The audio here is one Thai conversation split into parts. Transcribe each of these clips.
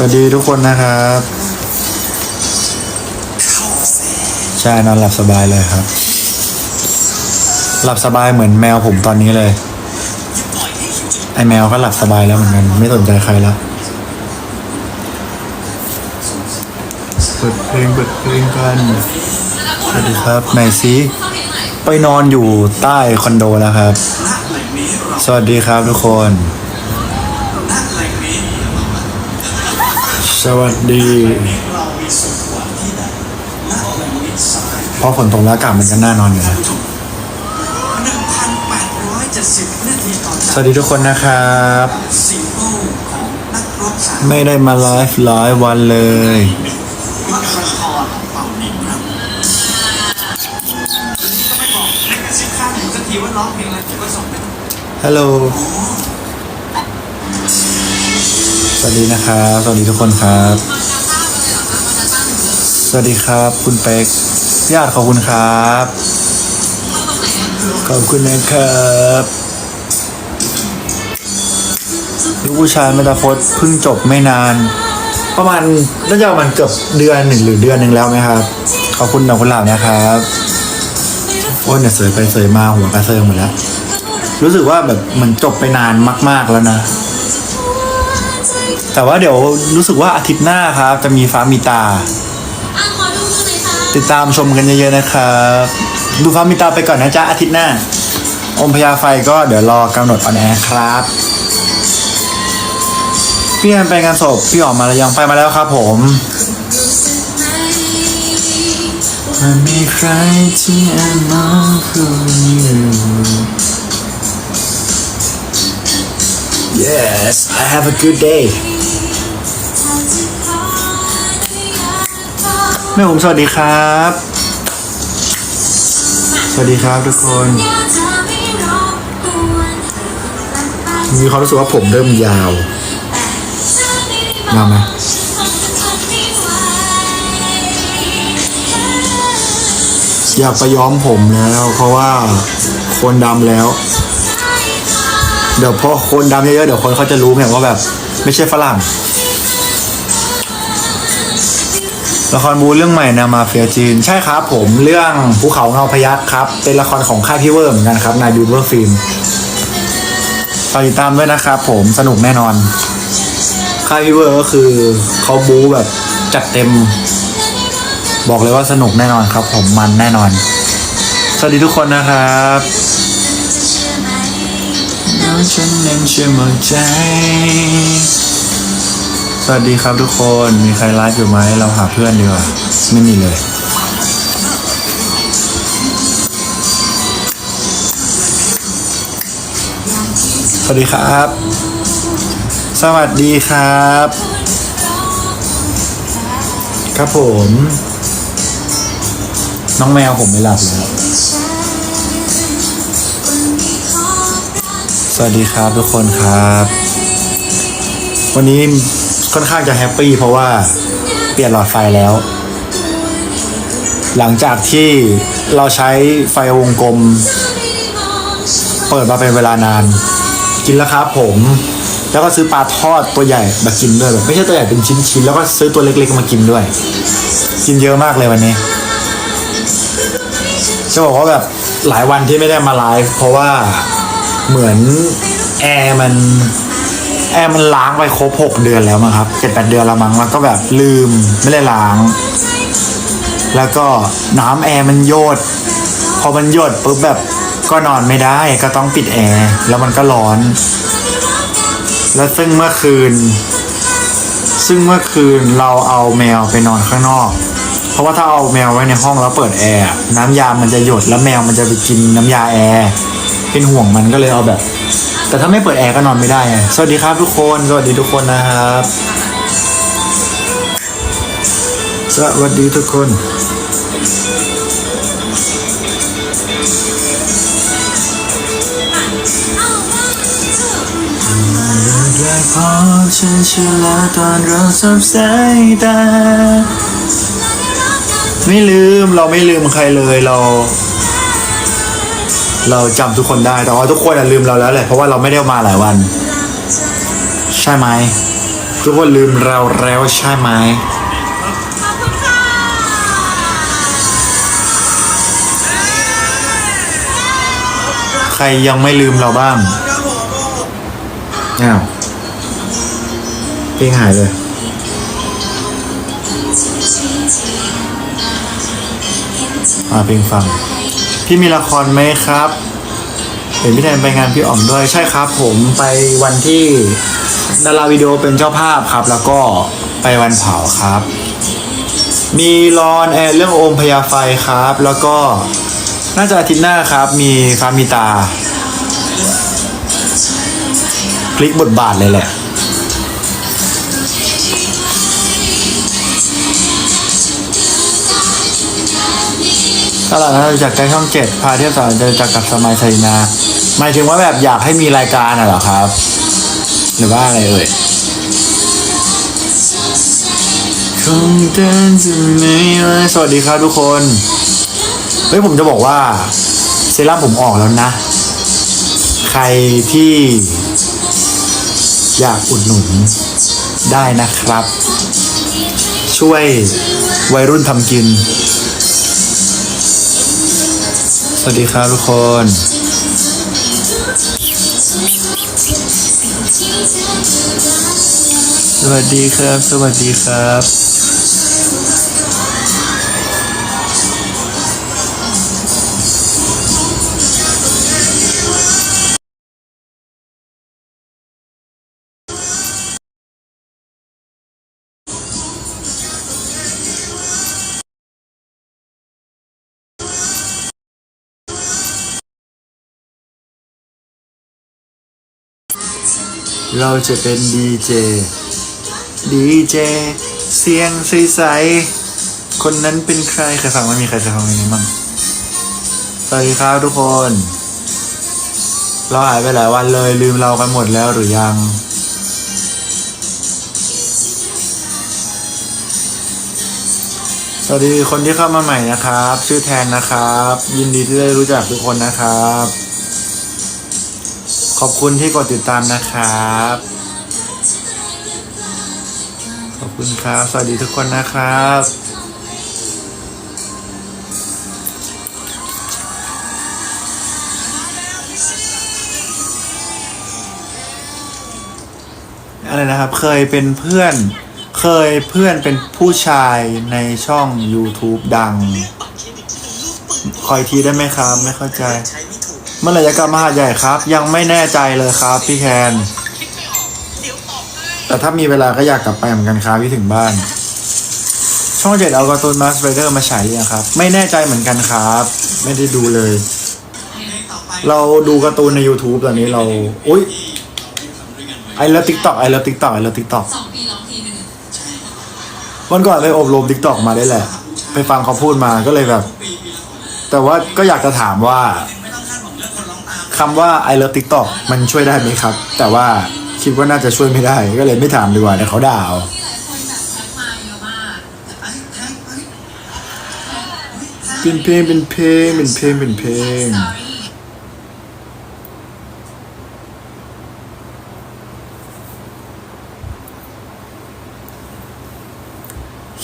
วัสดีทุกคนนะครับใช่นอนหลับสบายเลยครับ หลับสบายเหมือนแมวผมตอนนี้เลย ไอแมวก็หลับสบายแล้วเหมือนกัน ไม่สนใจใครแล้วเปิดเพลงเปิดเพลงกันสวัสดีครับไหนซีไปนอนอยู่ใต้คอนโดแล้วครับ สวัสดีครับทุกคน สวัสดีเพราะฝนตกแล้วอากาศมันก็น่านอนอยู่นะ1,870นาทีต่อสวัสดีทุกคนนะครับซิมโบของนักรบสายไม่ได้มาไลฟ์หลายวันเลยมัคคทรเป่านิ่มครับก็ไม่บอกให้กระซิบข้างหูสักทีว่าร้องเพลงอะไรก็ส่งไปฮัลโหล สวัสดีนะครับ สวัสดีทุกคนครับ สวัสดีครับ คุณเป็กญาติขอบคุณครับ ขอบคุณนะครับลูกผู้ชายมตาพดเพิ่งจบไม่นาน ประมาณน่าจะประมาณเกือบเดือนหนึ่งหรือเดือนหนึ่งแล้วไหมครับ ขอบคุณดอกกุหลาบนะครับโอ้ยเนี่ยเสยไปเสยมาหัวกระเซิงหมดแล้ว รู้สึกว่าแบบมันจบไปนานมาก ๆแล้วนะ แต่ว่าเดี๋ยวรู้สึกว่าอาทิตย์หน้าครับ จะมีฟ้ามีตาอะขอดูมือหน่อยค่ะติดตามชมกันเยอะๆนะครับ ดูฟ้ามีตาไปก่อนนะจ๊ะอาทิตย์หน้า อมพยาไฟก็เดี๋ยวรอกำหนดออนแอร์ครับพี่แอนไปงานศพพี่ออกมาแล้วยังไปมาแล้วครับผมมันมีใครที่แอบมองคุณอยู่ Yes I have a good day แม่ผมสวัสดีครับ สวัสดีครับทุกคน มีความรู้สึกว่าผมเริ่มยาวยาวไหมอยากไปย้อมผมแล้ว เพราะว่าคนดำแล้ว เดี๋ยวพอคนดำเยอะๆเดี๋ยวคนเขาจะรู้ไงว่าแบบ ไม่ใช่ฝรั่ง ละครบูเรื่องใหม่นามาเฟียจีน ใช่ครับผมเรื่องภูเขาเงาพยัคครับ เป็นละครของค่ายพี่เวอร์เหมือนกันครับนายดูเวอร์ฟิล์มฝากติดตามด้วยนะครับผมสนุกแน่นอน ค่ายพี่เวอร์ก็คือเขาบูแบบจัดเต็ม บอกเลยว่าสนุกแน่นอนครับ ผมมันแน่นอน สวัสดีทุกคนนะครับน้องฉันยังเชื่อมใจ สวัสดีครับทุกคนมีใครไลฟ์อยู่ไหมเราหาเพื่อนดีกว่าไม่มีเลยสวัสดีครับ สวัสดีครับ ครับผม น้องแมวผมไม่หลับแล้วสวัสดีครับทุกคนครับ วันนี้ ค่อนข้างจะแฮปปี้เพราะว่าเปลี่ยนหลอดไฟแล้ว หลังจากที่เราใช้ไฟวงกลม เปิดมาเป็นเวลานาน กินแล้วครับผม แล้วก็ซื้อปลาทอดตัวใหญ่มากินด้วยแบบไม่ใช่ตัวใหญ่เป็นชิ้นๆแล้วก็ซื้อตัวเล็กๆมากินด้วย กินเยอะมากเลยวันนี้จะบอกว่าแบบหลายวันที่ไม่ได้มาไลฟ์เพราะว่าเหมือนแอร์มัน ร์มันล้างไปครบหกเดือนแล้วมั้งครับเจ็ดแปดเดือนแล้วมั้งแล้วก็แบบลืมไม่ได้ล้าง แล้วก็น้ำแอร์มันโยด พอมันโยดปุ๊บแบบก็นอนไม่ได้ก็ต้องปิดแอร์แล้วมันก็ร้อน แล้วซึ่งเมื่อคืน ซึ่งเมื่อคืนเราเอาแมวไปนอนข้างนอก เพราะว่าถ้าเอาแมวไว้ในห้องแล้วเปิดแอร์น้ำยามันจะหยดแล้วแมวมันจะไปกินน้ำยาแอร์ เป็นห่วงมันก็เลยเอาแบบ แต่ถ้าไม่เปิดแอร์ก็นอนไม่ได้ไงสวัสดีครับทุกคนสวัสดีทุกคนนะครับ สวัสดีทุกคนแรกพอฉันเชื่อแล้วตอนเราสบสายตาไม่ลืมเราไม่ลืมใครเลยเรา เราจำทุกคนได้ แต่ว่าทุกคนอะลืมเราแล้วแหละ เพราะว่าเราไม่ได้มาหลายวัน ใช่ไหม ทุกคนลืมเราแล้วใช่ไหม ขอบคุณค่ะใครยังไม่ลืมเราบ้างครับผมอ้าวเพลงหายเลย อ่าเพลงฟัง พี่มีละครไหมครับ เห็นพี่แทนไปงานพี่อ๋อมด้วยใช่ครับ ผมไปวันที่ดาราวิดีโอเป็นเจ้าภาพครับ แล้วก็ไปวันเผาครับ มีรอนแอร์เรื่องโอมพยาไฟครับ แล้วก็น่าจะอาทิตย์หน้าครับ มีฟ้ามีตาพลิกบทบาทเลยแหละ ตลาดนัดจากใจช่องเจ็ดพาเที่ยวสอนเดินจากกับสมัยไซนาหมายถึงว่าแบบอยากให้มีรายการอะเหรอครับ หรือว่าอะไรเอ่ยคงเดินจะไม่ไหวสวัสดีครับทุกคนเฮ้ยผมจะบอกว่าเซรั่มผมออกแล้วนะ ใครที่อยากอุดหนุนได้นะครับ ช่วยวัยรุ่นทำกิน สวัสดีครับทุกคน สวัสดีครับ สวัสดีครับ เราจะเป็นดีเจ ดีเจ เสียงใสๆ คนนั้นเป็นใครใครฟังไม่มีใครเคยฟังเพลงนี้มั้งสวัสดีครับทุกคน เราหายไปหลายวันเลยลืมเรากันหมดแล้วหรือยัง สวัสดีคนที่เข้ามาใหม่นะครับ ชื่อแทนนะครับ ยินดีที่ได้รู้จักทุกคนนะครับ ขอบคุณที่กดติดตามนะครับ ขอบคุณครับ สวัสดีทุกคนนะครับอะไรนะครับ เคยเป็นเพื่อน เคยเพื่อนเป็นผู้ชายในช่อง YouTube ดัง คอยทีได้ไหมครับ ไม่เข้าใจ เมื่อไหร่จะกลับมาหาดใหญ่ครับ ยังไม่แน่ใจเลยครับพี่แคนแต่ถ้ามีเวลาก็อยากกลับไปเหมือนกันครับพี่ถึงบ้าน ช่องเจ็ดเอาการ์ตูนมาสเ r เดอร์มาฉายยังครับ ไม่แน่ใจเหมือนกันครับ ไม่ได้ดูเลย เราดูการ์ตูนใน YouTube ตอนนี้เราอุ้ยไอเลิฟทิกตอกไอเลิฟทิกตอกไอเลิฟทิกตอกสองปีลองทีหนึ่งวันก่อนไปอบรมทิกตอกมาได้แหละ ไปฟังเขาพูดมาก็เลยแบบ แต่ว่าก็อยากจะถามว่า คนร้องตามคำว่า I love TikTok มันช่วยได้ไหมครับ แต่ว่าคิดว่าน่าจะช่วยไม่ได้ ก็เลยไม่ถามดีกว่าเดี๋ยวเขาด่าเอาเป็นเพลงเป็นเพลงเป็นเพลงเป็นเพลง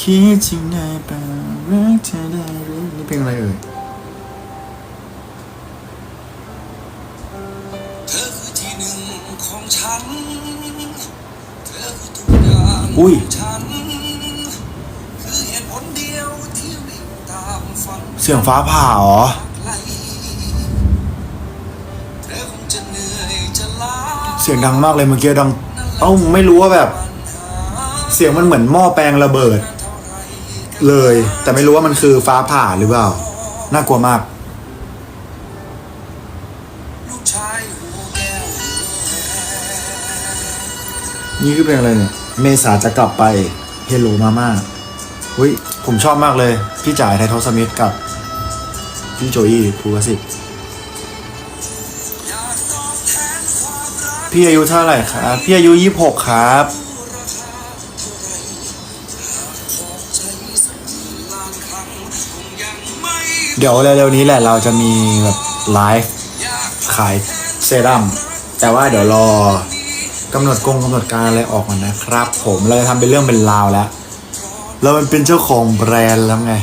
คิดจริงได้เปล่ารักเธอได้หรือนี่เพลงอะไรเอ่ย ของฉัน เธอคือทุกอย่างอุ้ยฉันคือเหตุผลเดียวที่วิ่งตามฝันเสียงฟ้าผ่าเหรอไกลเธอคงจะเหนื่อยจะล้าเสียงดังมากเลยเมื่อกี้ดังเอ้าไม่รู้ว่าแบบ เสียงมันเหมือนหม้อแปลงระเบิด เลย แต่ไม่รู้ว่ามันคือฟ้าผ่าหรือเปล่า น่ากลัวมากลูก นี่คือเพลงอะไรเนี่ย เมษาจะกลับไป Hello Mama อุ้ย ผมชอบมากเลย พี่จ่ายไททอสมิธกับ พี่โจอี้ภูวสิทธิ์อยากตพี่อายุเท่าไหร่ครับ พี่อายุยี่หกครับใจสักครั้งคงยังไม่เดี๋ยวเร็วๆนี้แหละเราจะมีแบบไลฟ์ขายเซรั่มแต่ว่าเดี๋ยวรอ กำหนดกงกำหนดการอะไรออกมานะครับ ผมเราจะทำเป็นเรื่องเป็นราวแล้ว เราเป็นเจ้าของแบรนด์แล้วไง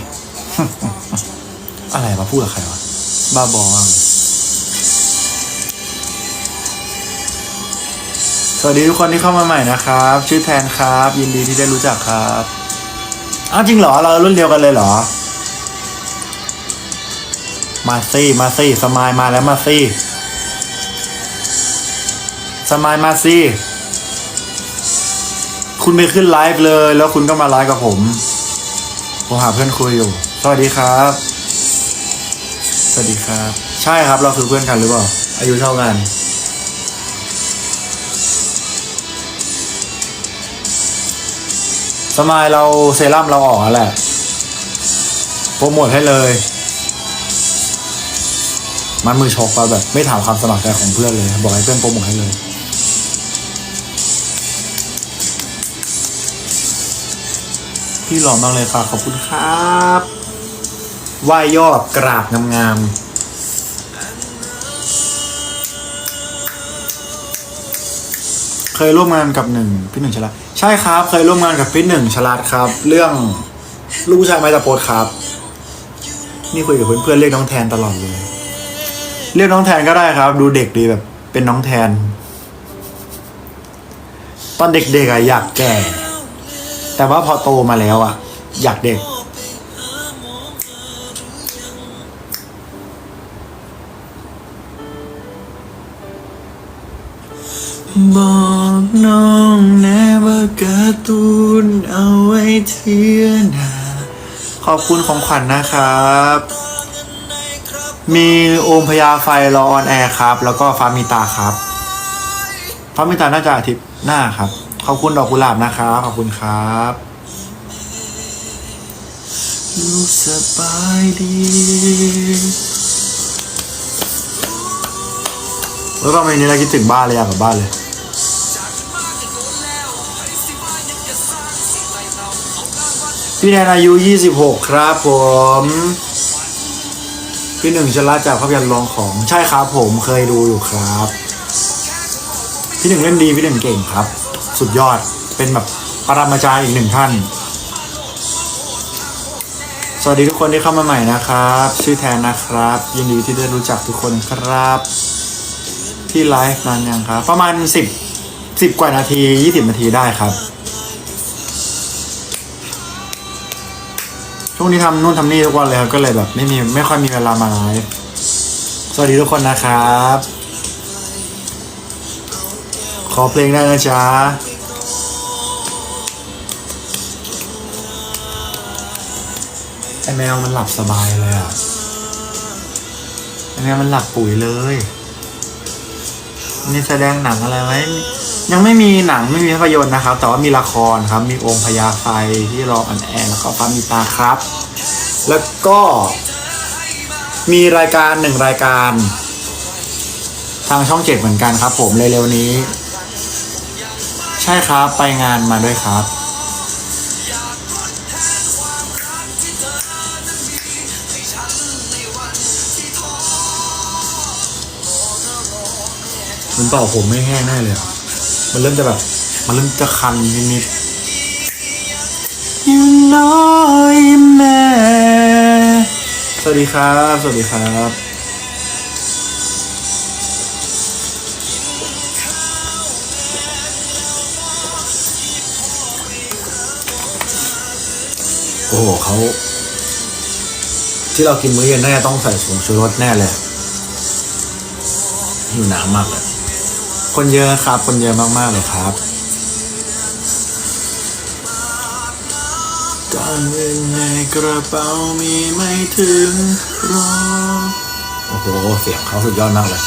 อะไรมาพูดกับใครวะบ้าบอมากเลยสวัสดีทุกคนที่เข้ามาใหม่นะครับ ชื่อแทนครับ ยินดีที่ได้รู้จักครับอ้าวจริงเหรอ เรารุ่นเดียวกันเลยเหรอ มาซี่มาซี่สมายมาแล้วมาซี่ สมายมาซีคุณไปขึ้นไลฟ์เลย แล้วคุณก็มาไลฟ์กับผมผมหาเพื่อนคุยอยู่ สวัสดีครับ สวัสดีครับ ใช่ครับเราคือเพื่อนกันหรือเปล่า อายุเท่ากันสมายเราเซรั่มเราออกแล้วแหละโปรโมทให้เลย มันมือชกไปแบบ ไม่ถามความสมัครใจของเพื่อนเลย บอกให้เพื่อนโปรโมทให้เลย พี่หล่อมากเลยค่ะ ขอบคุณครับไหว้ยอดกราบงามๆ เคยร่วมงานกับหนึ่งพี่หนึ่งชลัดใช่ครับ เคยร่วมงานกับพี่หนึ่งชลัดครับ เรื่องลูกผู้ชายไม้ตะโพดครับ นี่คุยกับเพื่อนๆเรียกน้องแทนตลอดเลย เรียกน้องแทนก็ได้ครับ ดูเด็กดีแบบเป็นน้องแทน ตอนเด็กๆอะอยากแก่ แต่ว่าพอโตมาแล้วอะอยากเด็ก บอกน้องแน่ว่าการ์ตูนเอาไว้เทียนาขอบคุณของขวัญนะครับ มีโอมพยาไฟรอออนแอร์ครับ แล้วก็ฟ้ามีตาครับฟ้ามีตาน่าจะอาทิตย์หน้าครับ ขอบคุณดอกกุหลาบนะครับ ขอบคุณครับลูกสบายดีเฮ้ยฟังเพลงนี้แล้วคิดถึงบ้านเลยอยากกลับบ้านเลย พี่แนนอายุ 26 ครับผม พี่หนึ่งชละจากภาพยนตร์รองของใช่ครับผมเคยดูอยู่ครับ พี่หนึ่งเล่นดี พี่หนึ่งเก่งครับ สุดยอด เป็นแบบปรมาจารย์อีกหนึ่งท่าน สวัสดีทุกคนที่เข้ามาใหม่นะครับ ชื่อแทนนะครับ ยินดีที่ได้รู้จักทุกคนครับ ที่ไลฟ์นานยังครับ ประมาณ 10 10 กว่านาที 20 นาทีได้ครับช่วงนี้ทำนู่นทำนี่ทุกวันเลยครับก็เลยแบบไม่มีไม่ค่อยมีเวลามาไลฟ์สวัสดีทุกคนนะครับ ขอเพลงได้นะจ๊ะ ไอแมวมันหลับสบายเลยอะไอแมวมันหลับปุ๋ยเลยนี่แสดงหนังอะไรไหมยังไม่มีหนังไม่มีภาพยนตร์นะครับ แต่ว่ามีละครครับ มีองค์พญาไฟที่รออันแอนแล้วก็ฟ้ามีตาครับ แล้วก็มีรายการหนึ่งรายการ ทางช่องเจ็ดเหมือนกันครับ ผมเร็วๆนี้ ใช่ครับไปงานมาด้วยครับ มันเป่าผมไม่แห้งแน่เลยอะมันเริ่มจะแบบ มันเริ่มจะคันนิดๆยูน้อยแม่สวัสดีครับ สวัสดีครับ โอ้โหเขา ที่เรากินมื้อเย็นน่าจะต้องใส่ผงชูรสแน่เลยหิวน้ำมากเลย คนเยอะครับ คนเยอะมากๆเลยครับตอนเงินในกระเป๋ามีไม่ถึงร้อโอ้โห เสียงเขาสุดยอดมากเลย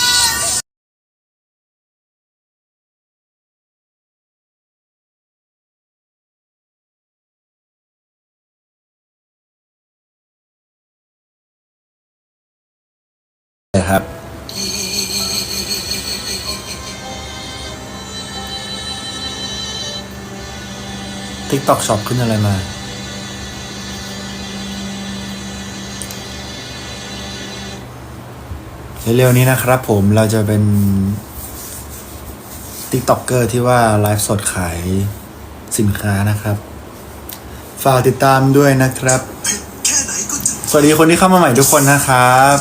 ครับ TikTok Shop ขึ้นอะไรมา เร็วๆนี้นะครับผมเราจะเป็นติ๊กต็อกเกอร์ที่ว่าไลฟ์สดขายสินค้านะครับ ฝากติดตามด้วยนะครับ สวัสดีคนที่เข้ามาใหม่ทุกคนนะครับ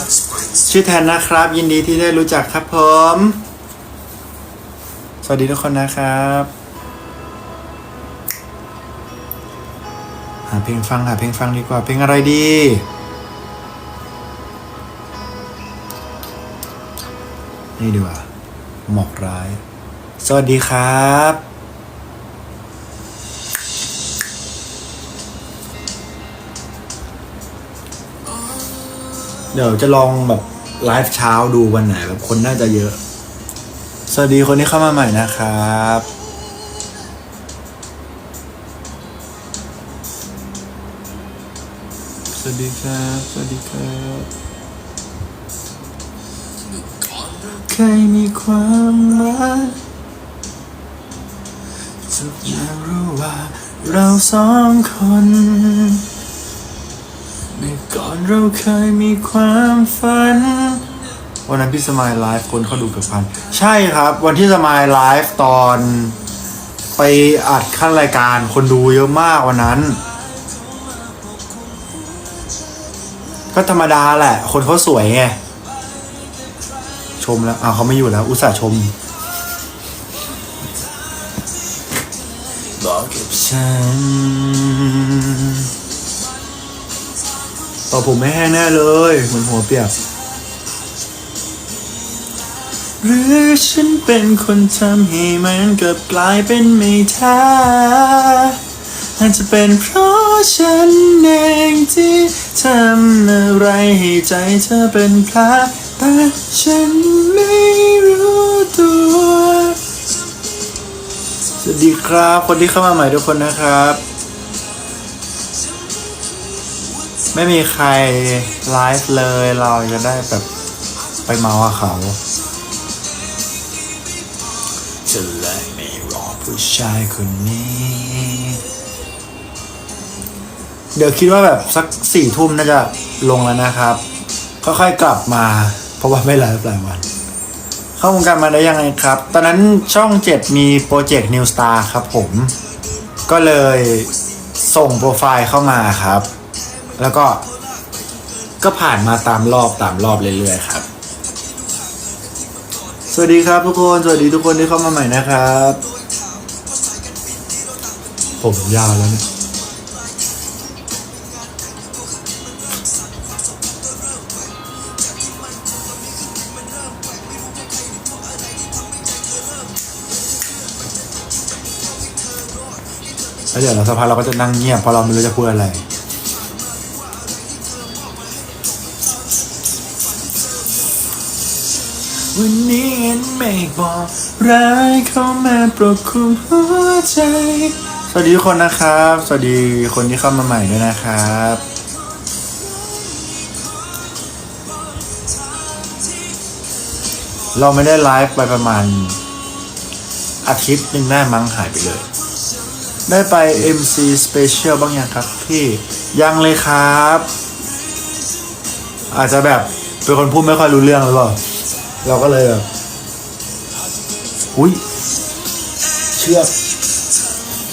ชื่อแทนนะครับ ยินดีที่ได้รู้จักครับผม สวัสดีทุกคนนะครับาเพลงฟังหาเพลงฟังดีกว่า เพลงอะไรดี นี่ดีกว่า หมอกร้าย สวัสดีครับ เดี๋ยวจะลองแบบไลฟ์เช้าดูวันไหนแบบคนน่าจะเยอะ สวัสดีคนที่เข้ามาใหม่นะครับ ครับ สวัสดีครับเคยมีความรักทุกอย่างรู้ว่าเราสองคนเมื่อก่อนเราเคยมีความฝัน วันนั้นพี่สมายไลฟ์คนเขาดูเกือบพัน ใช่ครับ วันที่สมายไลฟ์ตอน ไปอัดขั้นรายการคนดูเยอะมากวันนั้น ก็ธรรมดาแหละ คนเขาสวยไง ชมแล้วอ้าวเขาไม่อยู่แล้ว อุตส่าห์ชม บอกกับฉันต่อผมไม่แห้งแน่เลย เหมือนหัวเปียก หรือฉันเป็นคนทำให้มันเกลับกลายเป็นไม่แท้ อาจจะเป็นเพราะฉันเองที่ทำอะไรให้ใจเธอเป็นแผลแต่ฉันไม่รู้ตัว สวัสดีครับคนที่เข้ามาใหม่ทุกคนนะครับ ไม่มีใครไลฟ์เลยเราจะได้แบบไปเมากับเขาจะเลยไม่รอผู้ชายคนนี้ เดี๋ยวคิดว่าแบบสักสี่ทุ่มน่าจะลงแล้วนะครับ ค่อยๆกลับมา เพราะว่าไม่ไลฟ์หลายวัน เข้าวงการมาได้ยังไงครับ ตอนนั้นช่องเจ็ดมีโปรเจกต์ New Star ครับผม ก็เลยส่งโปรไฟล์เข้ามาครับ แล้วก็ก็ผ่านมาตามรอบตามรอบเรื่อยๆครับ สวัสดีครับทุกคน สวัสดีทุกคนที่เข้ามาใหม่นะครับ ผมยาวแล้วเนี่ย แล้วเดี๋ยวเราสักพักเราก็จะนั่งเงียบเพราะเราไม่รู้จะพูดอะไร วันนี้เห็นเมฆบอกร้ายเข้ามาปกคุมหัวใจ สวัสดีทุกคนนะครับ สวัสดีคนที่เข้ามาใหม่ด้วยนะครับ เราไม่ได้ไลฟ์ไปประมาณ อาทิตย์หนึ่งได้มั้งหายไปเลย ได้ไป MC Special บ้างยังครับพี่ยังเลยครับ อาจจะแบบเป็นคนพูดไม่ค่อยรู้เรื่องหรือเปล่าเราก็เลยแบบอุ้ยเชือก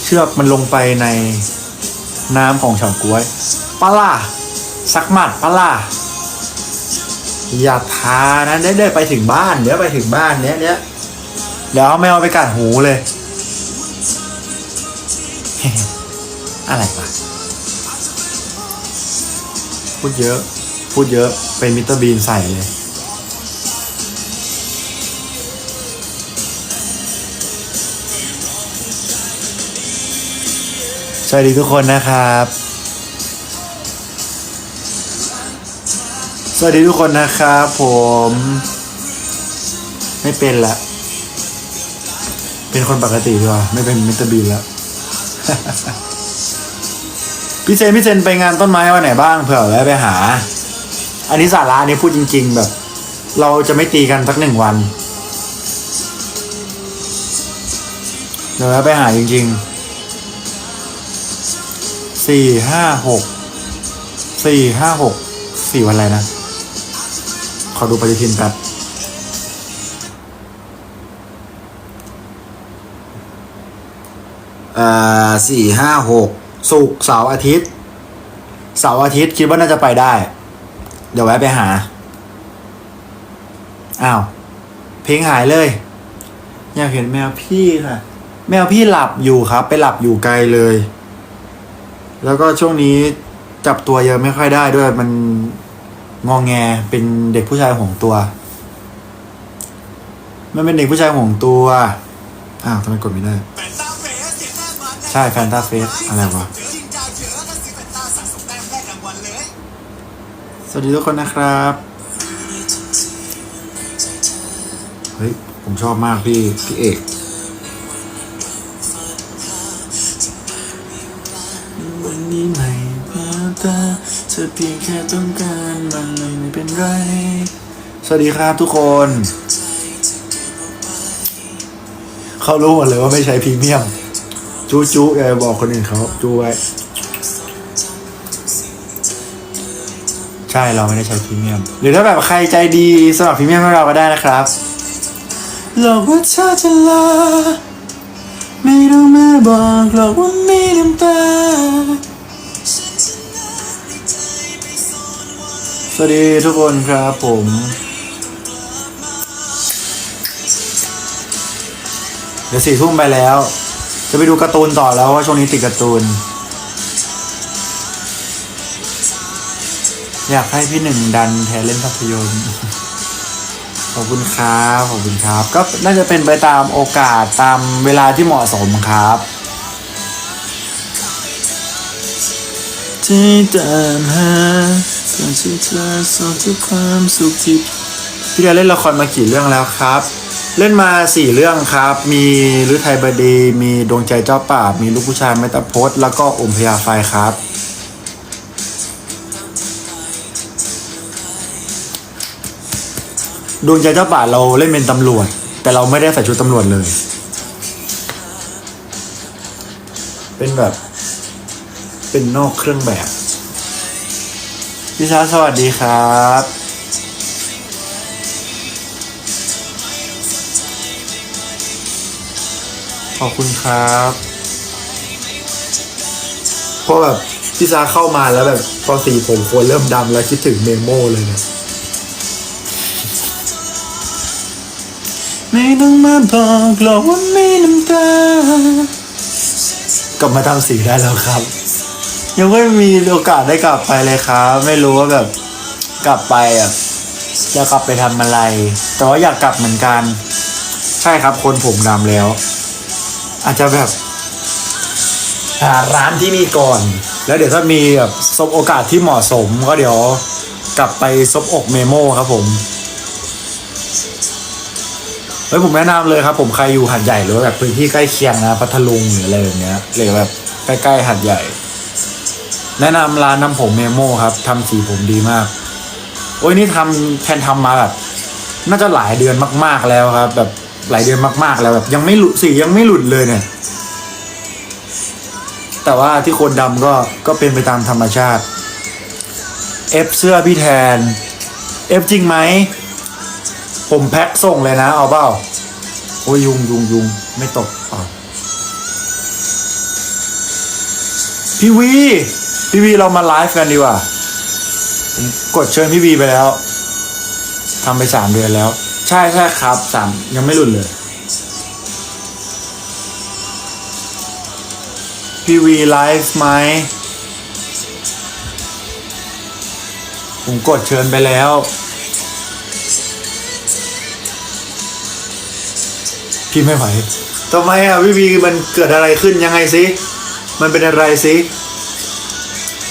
เชือกมันลงไปในน้ำของเฉาก๊วยปล่ะสักหมัดปล่ะอย่าทานะเดี๋ยวเดี๋ยวไปถึงบ้านเดี๋ยวไปถึงบ้านเนี้ยเนี้ยเดี๋ยวเอาไม่เอาไปกัดหูเลย อะไรวะพูดเยอะ พูดเยอะ เป็นมิสเตอร์บีนใส่เลยสวัสดีทุกคนนะครับ สวัสดีทุกคนนะครับผม ไม่เป็นละ เป็นคนปกติดีกว่า ไม่เป็นมิสเตอร์บีนแล้ว พี่เซนพี่เซนไปงานต้นไม้วันไหนบ้างเผื่อแวะไปหา อันนี้สาระอันนี้พูดจริง ๆ แบบ เราจะไม่ตีกันสักหนึ่งวันเดี๋ยวแวะไปหาจริงๆสี่ห้าหกสี่ห้าหกสี่วันอะไรนะ ขอดูปฏิทินแป๊บ สี่ห้าหกศุกร์เสาร์อาทิตย์ เสาร์อาทิตย์คิดว่าน่าจะไปได้ เดี๋ยวแวะไปหา อ้าว เพลงหายเลย อยากเห็นแมวพี่ค่ะ แมวพี่หลับอยู่ครับ ไปหลับอยู่ไกลเลย แล้วก็ช่วงนี้จับตัวเยอะไม่ค่อยได้ด้วยมันงองแงเป็นเด็กผู้ชายห่วงตัว มันเป็นเด็กผู้ชายห่วงตัว อ้าวทำไมกดไม่ได้ ใช่แฟนตาเฟสอะไรวะเจอยิงจ่ายเจอถ้าซื้อแฟนตาสั่งสมแต้มแรกรางวัลเลยสวัสดีทุกคนนะครับ เฮ้ย ผมชอบมากพี่ พี่เอกวันนี้ไม่มาตาเธอเพียงแค่ต้องการมันเลยไม่เป็นไร สวัสดีครับทุกคน เขารู้หมดเลยว่าไม่ใช้พรีเมียม จู้จู้อย่าไปบอกคนอื่นเขาจู้ไว้ ใช่เราไม่ได้ใช้พรีเมียม หรือถ้าแบบใครใจดีสมัครพรีเมียมให้เราก็ได้นะครับหลอกว่าเธอจะลาไม่ต้องมาบอกหรอกว่ามีน้ำตาสวัสดีทุกคนครับผมเดี๋ยวสี่ทุ่มไปแล้ว จะไปดูการ์ตูนต่อแล้วว่าช่วงนี้ติดการ์ตูน อยากให้พี่หนึ่งดันแทนเล่นภาพยนตร์ขอบคุณครับขอบคุณครับ ก็น่าจะเป็นไปตามโอกาสตามเวลาที่เหมาะสมครับที่ตามหาส่วนที่เธอสอบทุกความสุขที่พี่เล่นละครมากี่เรื่องแล้วครับ เล่นมาสี่เรื่องครับ มีฤทัยบดี มีดวงใจเจ้าป่า มีลูกผู้ชายเมตาพจน์แล้วก็อมพยาไฟครับ ดวงใจเจ้าป่าเราเล่นเป็นตำรวจ แต่เราไม่ได้ใส่ชุดตำรวจเลย เป็นแบบ เป็นนอกเครื่องแบบ พี่ช้าสวัสดีครับ ขอบคุณครับเพราะแบบพี่ซาเข้ามาแล้วแบบพอสีผมควรเริ่มดำแล้วคิดถึงเมโมเลยเนี่ยไม่ต้องมาบอกหรอกว่ามีน้ำตากลับมาทำสีได้แล้วครับ ยังไม่มีโอกาสได้กลับไปเลยครับ ไม่รู้ว่าแบบกลับไปอะจะกลับไปทำอะไร แต่ว่าอยากกลับเหมือนกัน ใช่ครับคนผมดำแล้ว อาจจะแบบหาร้านที่นี่ก่อน แล้วเดี๋ยวถ้ามีแบบสบโอกาสที่เหมาะสมก็เดี๋ยวกลับไปซบอกเมโมครับผมเฮ้ยผมแนะนำเลยครับ ผมใครอยู่หัดใหญ่หรือว่าแบบพื้นที่ใกล้เคียงนะพัทลุงหรืออะไรแบบเนี้ยหรือแบบใกล้ๆหัดใหญ่ แนะนำร้านน้ำผมเมโมครับทำสีผมดีมาก โอ้ยนี่ทำแทนทำมาแบบน่าจะหลายเดือนมาก ๆแล้วครับ แบบ หลายเดือนมากๆแล้วแบบยังไม่หลุดสียังไม่หลุดเลยเนี่ย แต่ว่าที่โคนดำก็ก็เป็นไปตามธรรมชาติเอฟเสื้อพี่แทนเอฟจริงไหม ผมแพ็คส่งเลยนะ เอาเปล่าโอ้ยยุงยุงยุงไม่ตกอะพี่วี พี่วีเรามาไลฟ์กันดีกว่า กดเชิญพี่วีไปแล้วทำไปสามเดือนแล้ว ใช่ใช่ครับสามยังไม่หลุดเลย พี่วีไลฟ์ไหมผมกดเชิญไปแล้ว พี่ไม่ไหวทำไมอะพี่วีมันเกิดอะไรขึ้นยังไงสิ มันเป็นอะไรสิ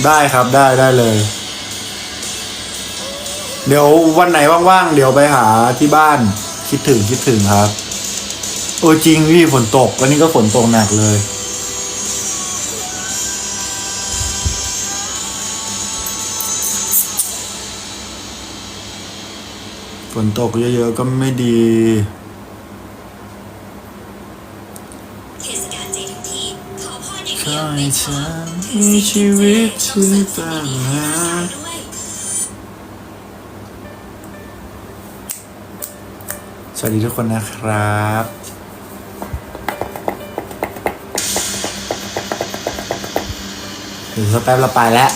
ได้ครับได้ได้เลย เดี๋ยววันไหนว่างๆ เดี๋ยวไปหาที่บ้าน คิดถึงคิดถึงครับ โอ้จริงพี่ฝนตก วันนี้ก็ฝนตกหนักเลย ฝนตกเยอะๆ ก็ไม่ดีเทศกาลใจทั้งทีขอพรอย่างขเดียอวให้ไม่พฉัอนมีชีวิตที่ต่างหาก สวัสดีทุกคนนะครับ ถึงสักแป๊บเราไปแล้ว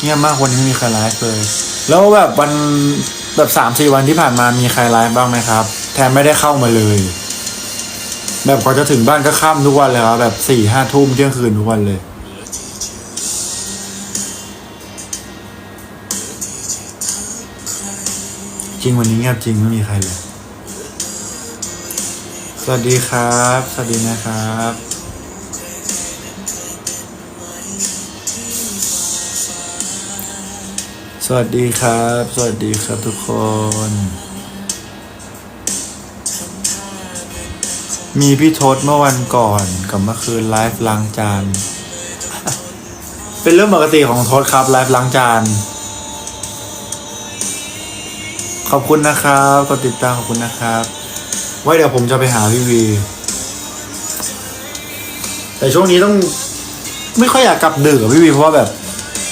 เงียบมากวันนี้ไม่มีใครไลฟ์เลย แล้วแบบวันแบบสามสี่วันที่ผ่านมามีใครไลฟ์บ้างไหมครับ แทนไม่ได้เข้ามาเลย แบบกว่าจะถึงบ้านก็ค่ำทุกวันเลยครับแบบสี่ห้าทุ่มเที่ยงคืนทุกวันเลย จริงวันนี้เงียบจริงไม่มีใครเลย สวัสดีครับ สวัสดีนะครับสวัสดีครับ สวัสดีครับทุกคน มีพี่ทศเมื่อวันก่อนกับเมื่อคืนไลฟ์ล้างจาน เป็นเรื่องปกติของทศครับไลฟ์ล้างจาน ขอบคุณนะครับกดติดตามขอบคุณนะครับ ไว้เดี๋ยวผมจะไปหาพี่วี แต่ช่วงนี้ต้องไม่ค่อยอยากกลับดึกกับพี่วีเพราะว่าแบบ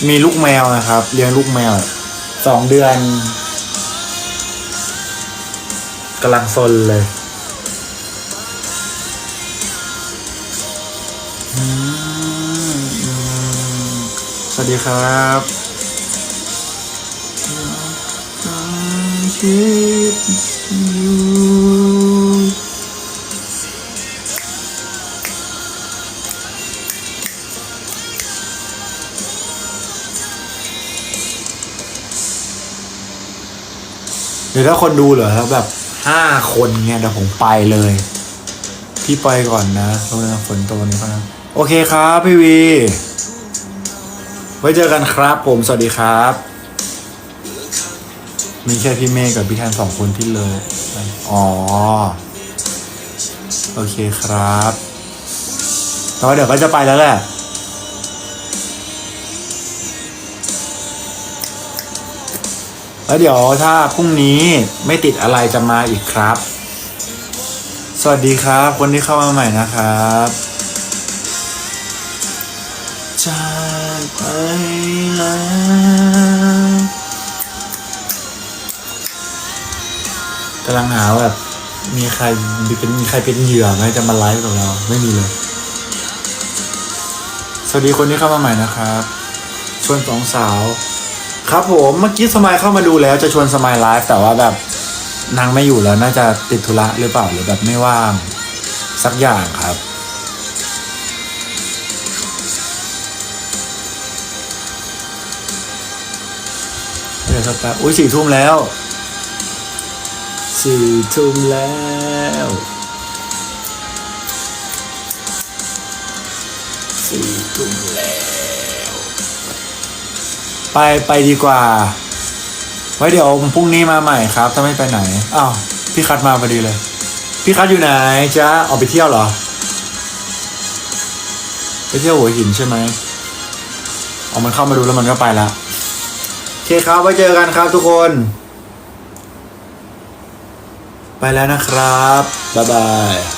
มีลูกแมวนะครับ เลี้ยงลูกแมวสองเดือนกำลังซนเลย สดีครับคิดอยู่เดี๋ยวถ้าคนดูเหรอแล้วแบบห้าคนเนี่ยเดี๋ยวผมไปเลย พี่ไปก่อนนะเพราะว่าฝนตกวันนี้ก็นะโอเคครับพี่วี ไว้เจอกันครับผมสวัสดีครับ มีแค่พี่เมฆกับพี่แทนสองคนที่เลย อ๋อ โอเคครับแต่ว่าเดี๋ยวก็จะไปแล้วแหละแล้วเดี๋ยวถ้าพรุ่งนี้ไม่ติดอะไรจะมาอีกครับ สวัสดีครับ คนที่เข้ามาใหม่นะครับจ้า กไปแล้วกำลังหาแบบมีใครเป็นมีใครเป็นเหยื่อไหมจะมาไลฟ์กับเราไม่มีเลย สวัสดีคนที่เข้ามาใหม่นะครับชวนสองสาว ครับผมเมื่อกี้สมายเข้ามาดูแล้วจะชวนสมายไลฟ์แต่ว่าแบบนางไม่อยู่แล้วน่าจะติดธุระหรือเปล่าหรือแบบไม่ว่างสักอย่างครับ เดี๋ยวสักแป๊บอุ้ยสี่ทุ่มแล้วสี่ทุ่มแล้วสี่ทุ่มแล้ว ไปไปดีกว่า ไว้เดี๋ยวพรุ่งนี้มาใหม่ครับถ้าไม่ไปไหนอ้าวพี่คัดมาพอดีเลย พี่คัดอยู่ไหนจ๊ะออกไปเที่ยวเหรอ ไปเที่ยวหัวหินใช่ไหมเอามันเข้ามาดูแล้วมันก็ไปละโอ เคครับไว้เจอกันครับทุกคน ไปแล้วนะครับ บ๊ายบาย